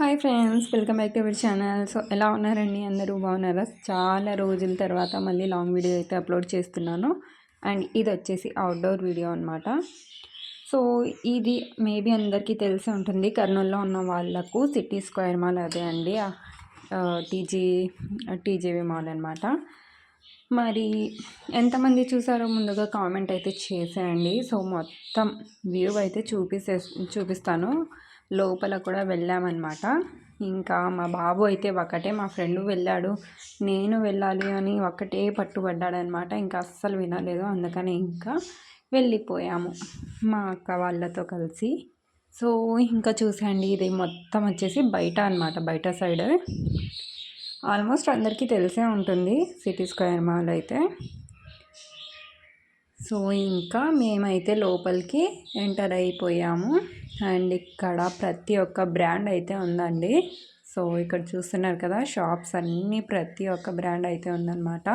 Hi friends welcome back to our channel. So ఎలా ఉన్నారండి? అందరూ బాగున్నారా? చాలా రోజుల తర్వాత మళ్ళీ లాంగ్ వీడియో అయితే అప్లోడ్ చేస్తున్నాను. అండ్ ఇది వచ్చేసి అవుట్డోర్ వీడియో అనమాట సో ఇది మేబీ అందరికీ తెలిసి ఉంటుంది. కర్నూలులో ఉన్న వాళ్ళకు సిటీ స్క్వేర్ మాల్ అదే అండి. టీజీ టీజీవీ మాల్ అనమాట మరి ఎంతమంది చూసారో ముందుగా కామెంట్ అయితే చేసేయండి. సో మొత్తం వ్యూ అయితే చూపిస్తే చూపిస్తాను. లోపల కూడా వెళ్ళామన్నమాట. ఇంకా మా బాబు అయితే ఒకటే మా ఫ్రెండ్ వెళ్ళాడు. నేను వెళ్ళాలి అని ఒకటే పట్టుబడ్డాడనమాట ఇంకా అస్సలు వినలేదు. అందుకని ఇంకా వెళ్ళిపోయాము మా అక్క వాళ్ళతో కలిసి. సో ఇంకా చూసండి ఇది మొత్తం వచ్చేసి బయట అనమాట బయట సైడ్. ఆల్మోస్ట్ అందరికీ తెలిసే ఉంటుంది సిటీ స్క్వేర్ మాల్ అయితే. సో ఇంకా మేమైతే లోపలికి ఎంటర్ అయిపోయాము. అండ్ ఇక్కడ ప్రతి ఒక్క బ్రాండ్ అయితే ఉందండి. సో ఇక్కడ చూస్తున్నారు కదా షాప్స్ అన్నీ ప్రతి ఒక్క బ్రాండ్ అయితే ఉందన్నమాట.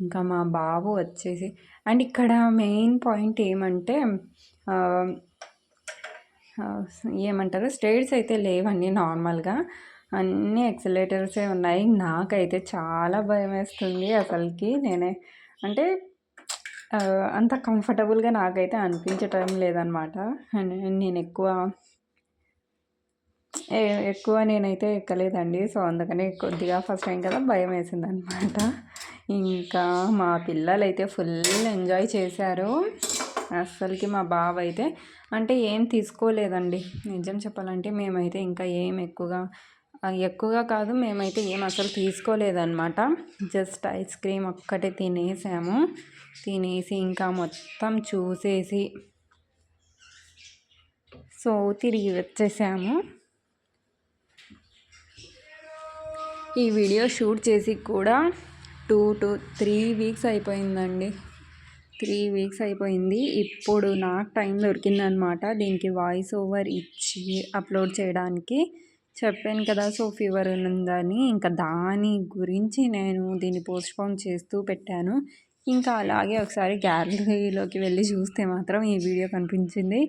ఇంకా మా బాబు వచ్చేసి అండ్ ఇక్కడ మెయిన్ పాయింట్ ఏమంటే ఏమంటారు స్టేట్స్ అయితే లేవండి నార్మల్గా. అన్ని ఎక్సలేటర్సే ఉన్నాయి. నాకైతే చాలా భయం వేస్తుంది అసలుకి. నేనే అంటే అంత కంఫర్టబుల్గా నాకైతే అనిపించటం లేదనమాట నేను ఎక్కువ ఎక్కువ నేనైతే ఎక్కలేదండి. సో అందుకని కొద్దిగా ఫస్ట్ టైం కదా భయం వేసింది అనమాట ఇంకా మా పిల్లలు అయితే ఫుల్ ఎంజాయ్ చేశారు. అస్సలకి మా బావ అయితే అంటే ఏం తీసుకోలేదండి. నిజం చెప్పాలంటే మేమైతే ఇంకా ఏం ఎక్కువగా ఎక్కువగా కాదు మేమైతే ఏం అసలు తీసుకోలేదన్నమాట. జస్ట్ ఐస్ క్రీమ్ ఒక్కటే తినేసాము. తినేసి ఇంకా మొత్తం చూసేసి సో తిరిగి వచ్చేసాము. ఈ వీడియో షూట్ చేసి కూడా టూ టు త్రీ వీక్స్ అయిపోయిందండి. త్రీ వీక్స్ అయిపోయింది. ఇప్పుడు నాకు టైం దొరికిందనమాట దీనికి వాయిస్ ఓవర్ ఇచ్చి అప్లోడ్ చేయడానికి. చెప్పాను కదా సో ఫీవర్ ఉందని ఇంకా దాని గురించి నేను దీన్ని పోస్ట్పోన్ చేస్తూ పెట్టాను. ఇంకా అలాగే ఒకసారి గ్యాలరీలోకి వెళ్ళి చూస్తే మాత్రం ఈ వీడియో కనిపించింది.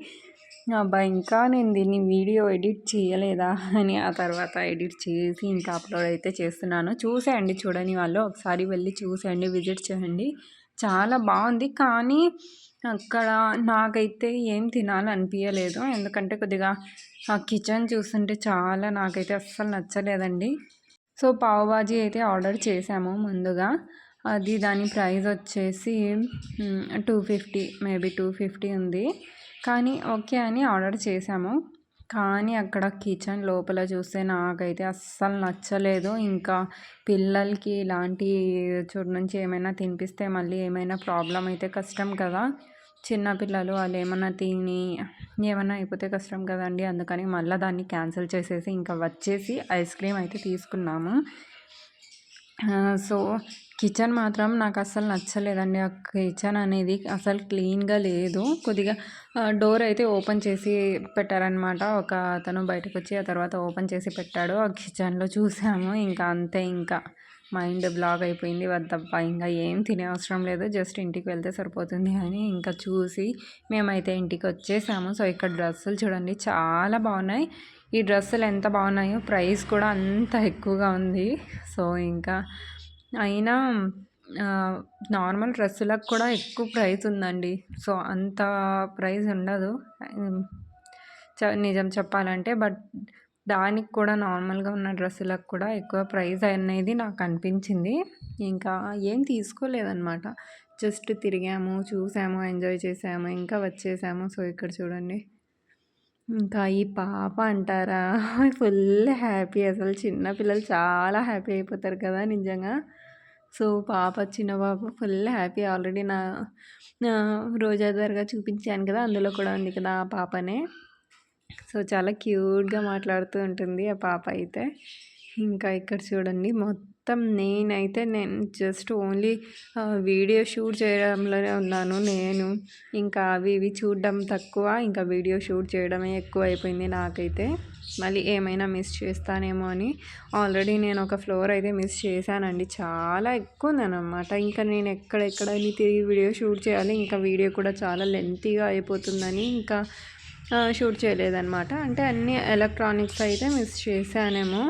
అబ్బా ఇంకా నేను దీన్ని వీడియో ఎడిట్ చేయలేదా అని ఆ తర్వాత ఎడిట్ చేసి ఇంకా అప్లోడ్ అయితే చేస్తున్నాను. చూసేయండి చూడని వాళ్ళు ఒకసారి వెళ్ళి చూసేయండి విజిట్ చేయండి. చాలా బాగుంది. కానీ అక్కడ నాకైతే ఏం తినాలనిపించలేదు ఎందుకంటే కొద్దిగా ఆ కిచెన్ చూస్తుంటే చాలా నాకైతే అస్సలు నచ్చలేదండి. సో పావుబాజీ అయితే ఆర్డర్ చేసాము ముందుగా. అది దాని ప్రైస్ వచ్చేసి two fifty maybe two fifty ఉంది. కానీ ఓకే అని ఆర్డర్ చేశాము కానీ అక్కడ కిచెన్ లోపల చూస్తే నాకైతే అస్సలు నచ్చలేదు. ఇంకా పిల్లలకి ఇలాంటి చోటు నుంచి ఏమైనా తినిపిస్తే మళ్ళీ ఏమైనా ప్రాబ్లం అయితే కష్టం కదా. చిన్నపిల్లలు వాళ్ళు ఏమైనా తిని ఏమైనా అయిపోతే కష్టం కదండి. అందుకని మళ్ళీ దాన్ని క్యాన్సిల్ చేసేసి ఇంకా వచ్చేసి ఐస్ క్రీమ్ అయితే తీసుకున్నాము. సో కిచెన్ మాత్రం నాకు అస్సలు నచ్చలేదండి. ఆ కిచెన్ అనేది అసలు క్లీన్గా లేదు. కొద్దిగా డోర్ అయితే ఓపెన్ చేసి పెట్టారనమాట ఒక అతను బయటకు వచ్చి ఆ తర్వాత ఓపెన్ చేసి పెట్టాడు. ఆ కిచెన్లో చూసాము. ఇంకా అంతే ఇంకా మైండ్ బ్లాక్ అయిపోయింది. వద్దబ్బా ఇంకా ఏం తినే అవసరం లేదు. జస్ట్ ఇంటికి వెళ్తే సరిపోతుంది అని ఇంకా చూసి మేమైతే ఇంటికి వచ్చేసాము సో ఇక్కడ డ్రెస్సులు చూడండి చాలా బాగున్నాయి. ఈ డ్రెస్సులు ఎంత బాగున్నాయో ప్రైస్ కూడా అంత ఎక్కువగా ఉంది. సో ఇంకా అయినా నార్మల్ డ్రెస్సులకు కూడా ఎక్కువ ప్రైస్ ఉందండి. సో అంత ప్రైస్ ఉండదు. నిజం చెప్పాలంటే బట్ దానికి కూడా నార్మల్గా ఉన్న డ్రెస్సులకు కూడా ఎక్కువ ప్రైస్ అనేది నాకు అనిపించింది. ఇంకా ఏం తీసుకోలేదన్నమాట. జస్ట్ తిరిగాము చూసాము ఎంజాయ్ చేసాము ఇంకా వచ్చేసాము. సో ఇక్కడ చూడండి. ఇంకా ఈ పాప అంటారా? ఫుల్ హ్యాపీ అసలు. చిన్న పిల్లలు చాలా హ్యాపీ అయిపోతారు కదా నిజంగా. సో పాప చిన్న పాప ఫుల్ హ్యాపీ. ఆల్రెడీ నా రోజాదారుగా చూపించాను కదా అందులో కూడా ఉంది కదా ఆ పాపనే. సో చాలా క్యూట్గా మాట్లాడుతూ ఉంటుంది ఆ పాప అయితే. ఇంకా ఇక్కడ చూడండి మొత్తం నేనైతే నేను జస్ట్ ఓన్లీ వీడియో షూట్ చేయడంలోనే ఉన్నాను. నేను ఇంకా అవి ఇవి చూడడం తక్కువ ఇంకా వీడియో షూట్ చేయడమే ఎక్కువ అయిపోయింది నాకైతే. మళ్ళీ ఏమైనా మిస్ చేస్తానేమో అని ఆల్రెడీ నేను ఒక ఫ్లోర్ అయితే మిస్ చేశానండి. చాలా ఎక్కువ ఉందన్నమాట. ఇంకా నేను ఎక్కడెక్కడ తిరిగి వీడియో షూట్ చేయాలి ఇంకా వీడియో కూడా చాలా లెంతీగా అయిపోతుందని ఇంకా షూట్ చేయలేదన్నమాట. అంటే అన్ని ఎలక్ట్రానిక్స్ అయితే మిస్ చేశానేమో.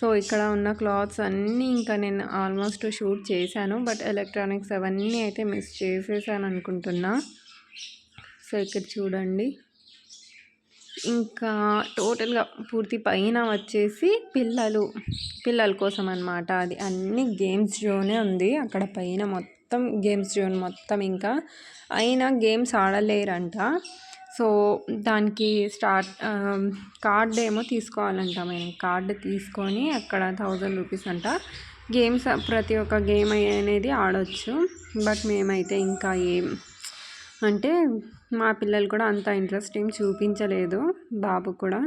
సో ఇక్కడ ఉన్న క్లాత్స్ అన్నీ ఇంకా నేను ఆల్మోస్ట్ షూట్ చేశాను. బట్ ఎలక్ట్రానిక్స్ అవన్నీ అయితే మిస్ చేసేసాను అనుకుంటున్నా. సో ఇక్కడ చూడండి. ఇంకా టోటల్గా పూర్తి పైన వచ్చేసి పిల్లలు పిల్లల కోసం అనమాట అది. అన్ని గేమ్స్ జోనే ఉంది. అక్కడ పైన మొత్తం గేమ్స్ జోన్ మొత్తం ఇంకా. అయినా గేమ్స్ ఆడలేరంట. సో దానికి స్టార్ట్ కార్డ్ ఏమో తీసుకోవాలంట మేము కార్డు తీసుకొని అక్కడ థౌజండ్ రూపీస్ అంట. గేమ్స్ ప్రతి ఒక్క గేమ్ అనేది ఆడవచ్చు బట్ మేమైతే ఇంకా ఏం అంటే మా పిల్లలు కూడా అంత ఇంట్రెస్ట్ ఏం చూపించలేదు బాబు కూడా.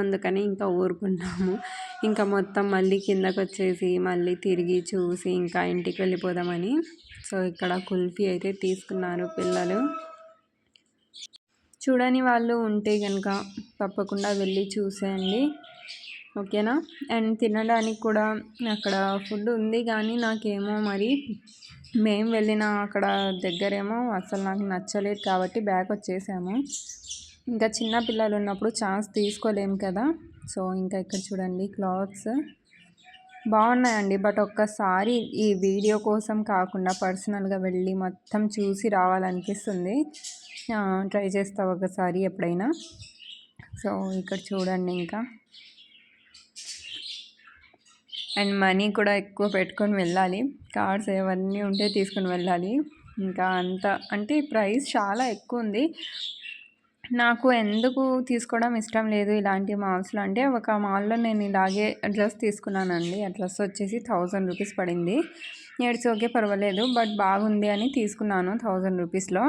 అందుకని ఇంకా ఊరుకున్నాము. ఇంకా మొత్తం మళ్ళీ కిందకు వచ్చేసి మళ్ళీ తిరిగి చూసి ఇంకా ఇంటికి వెళ్ళిపోదామని. సో ఇక్కడ కుల్ఫీ అయితే తీసుకున్నారు పిల్లలు. చూడని వాళ్ళు ఉంటే కనుక తప్పకుండా వెళ్ళి చూసేయండి. ఓకేనా? అండ్ తినడానికి కూడా అక్కడ ఫుడ్ ఉంది కానీ నాకేమో మరి మేము వెళ్ళిన అక్కడ దగ్గరేమో అసలు నాకు నచ్చలేదు కాబట్టి బ్యాక్ వచ్చేసాము. ఇంకా చిన్న పిల్లలు ఉన్నప్పుడు ఛాన్స్ తీసుకోలేము కదా? సో ఇంకా ఇక్కడ చూడండి క్లాత్స్. బాగున్నాయండి బట్ ఒక్కసారి ఈ వీడియో కోసం కాకుండా పర్సనల్గా వెళ్ళి మొత్తం చూసి రావాలనిపిస్తుంది. ట్రై చేస్తావు ఒకసారి ఎప్పుడైనా. సో ఇక్కడ చూడండి ఇంకా. అండ్ మనీ కూడా ఎక్కువ పెట్టుకొని వెళ్ళాలి. కార్డ్స్ ఏవన్నీ ఉంటే తీసుకొని వెళ్ళాలి. ఇంకా అంత అంటే ప్రైస్ చాలా ఎక్కువ ఉంది. నాకు ఎందుకు తీసుకోవడం ఇష్టం లేదు ఇలాంటి మాల్స్లో అంటే ఒక మాల్లో నేను ఇలాగే డ్రెస్ తీసుకున్నానండి. ఆ డ్రెస్ వచ్చేసి థౌజండ్ రూపీస్ పడింది. ఇట్స్ ఓకే పర్వాలేదు బట్ బాగుంది అని తీసుకున్నాను థౌజండ్ రూపీస్లో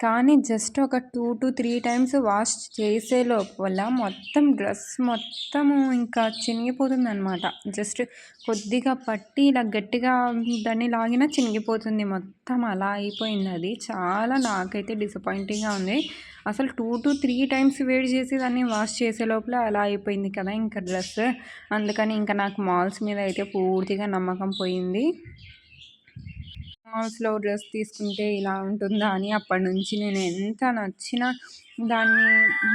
కానీ జస్ట్ ఒక two to three times wash చేసే లోపల మొత్తం డ్రెస్ మొత్తము ఇంకా చినిగిపోతుంది అనమాట జస్ట్ కొద్దిగా పట్టి ఇలా గట్టిగా దాన్ని లాగినా చినిగిపోతుంది. మొత్తం అలా అయిపోయింది అది. చాలా నాకైతే డిసప్పాయింటింగ్గా ఉంది. అసలు టూ టు త్రీ టైమ్స్ వేడి చేసి దాన్ని వాష్ చేసే లోపల అలా అయిపోయింది కదా ఇంకా డ్రెస్. అందుకని ఇంకా నాకు మాల్స్ మీద అయితే పూర్తిగా నమ్మకం పోయింది. మాల్స్లో డ్రెస్ తీసుకుంటే ఇలా ఉంటుందా అని అప్పటి నుంచి నేను ఎంత నచ్చిన దాన్ని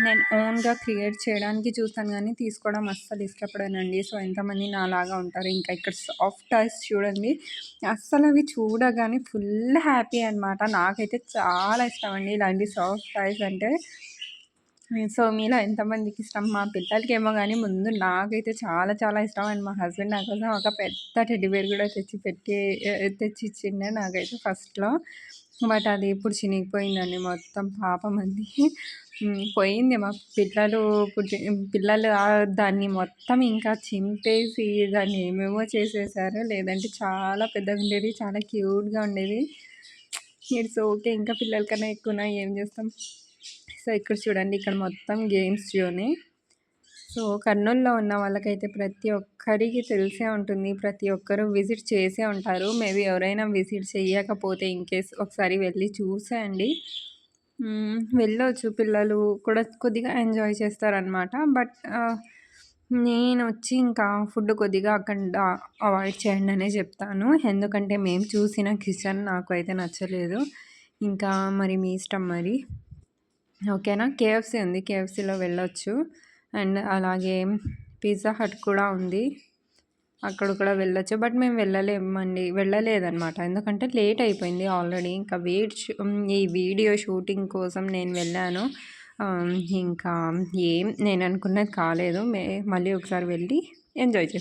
నేను ఓన్గా క్రియేట్ చేయడానికి చూస్తాను కానీ తీసుకోవడం అస్సలు ఇష్టపడానండి. సో ఎంతమంది నాలాగా ఉంటారు. ఇంకా ఇక్కడ సాఫ్ట్ ఐస్ చూడండి. అస్సలు అవి చూడగానే ఫుల్ హ్యాపీ అనమాట నాకైతే చాలా ఇష్టం అండి ఇలాంటి సాఫ్ట్ ఐస్ అంటే. సో మీలో ఎంతమందికి ఇష్టం? మా పిల్లలకి ఏమో కానీ ముందు నాకైతే చాలా చాలా ఇష్టం. అండ్ మా హస్బెండ్ నా కోసం ఒక పెద్ద టెడ్డీబేర్ కూడా తెచ్చి పెట్టి తెచ్చి ఇచ్చిండే నాకైతే ఫస్ట్లో. బట్ అది ఇప్పుడు చినిగిపోయిందండి మొత్తం పాపం అది. పోయింది మా పిల్లలు పిల్లలు దాన్ని మొత్తం ఇంకా చింపేసి దాన్ని ఏమేమో చేసేసారు లేదంటే చాలా పెద్దగా ఉండేది చాలా క్యూట్గా ఉండేది. ఇట్స్ ఓకే ఇంకా పిల్లలకన్నా ఎక్కువ ఏం చేస్తాం? సో ఇక్కడ చూడండి ఇక్కడ మొత్తం గేమ్స్ జోనే సో కర్నూలులో ఉన్న వాళ్ళకైతే ప్రతి ఒక్కరికి తెలిసే ఉంటుంది. ప్రతి ఒక్కరు విజిట్ చేసే ఉంటారు. మేబీ ఎవరైనా విజిట్ చేయకపోతే ఇన్కేస్ ఒకసారి వెళ్ళి చూసేయండి. వెళ్ళొచ్చు. పిల్లలు కూడా కొద్దిగా ఎంజాయ్ చేస్తారనమాట బట్ నేను వచ్చి ఇంకా ఫుడ్ కొద్దిగా అక్కడ అవాయిడ్ చేయండి అనే చెప్తాను. ఎందుకంటే మేము చూసిన కిచెన్ నాకు అయితే నచ్చలేదు. ఇంకా మరి మీ ఇష్టం మరి? ఓకేనా కేఎఫ్సీ ఉంది. కేఎఫ్సీలో వెళ్ళొచ్చు. అండ్ అలాగే పిజ్జా హట్ కూడా ఉంది. అక్కడ కూడా వెళ్ళొచ్చు. బట్ మేము వెళ్ళలేమండి. వెళ్ళలేదన్నమాట. ఎందుకంటే లేట్ అయిపోయింది ఆల్రెడీ. ఇంకా వెయిట్ ఈ వీడియో షూటింగ్ కోసం నేను వెళ్ళాను. ఇంకా ఏం నేను అనుకున్నది కాలేదు. మే మళ్ళీ ఒకసారి వెళ్ళి ఎంజాయ్ చేస్తాను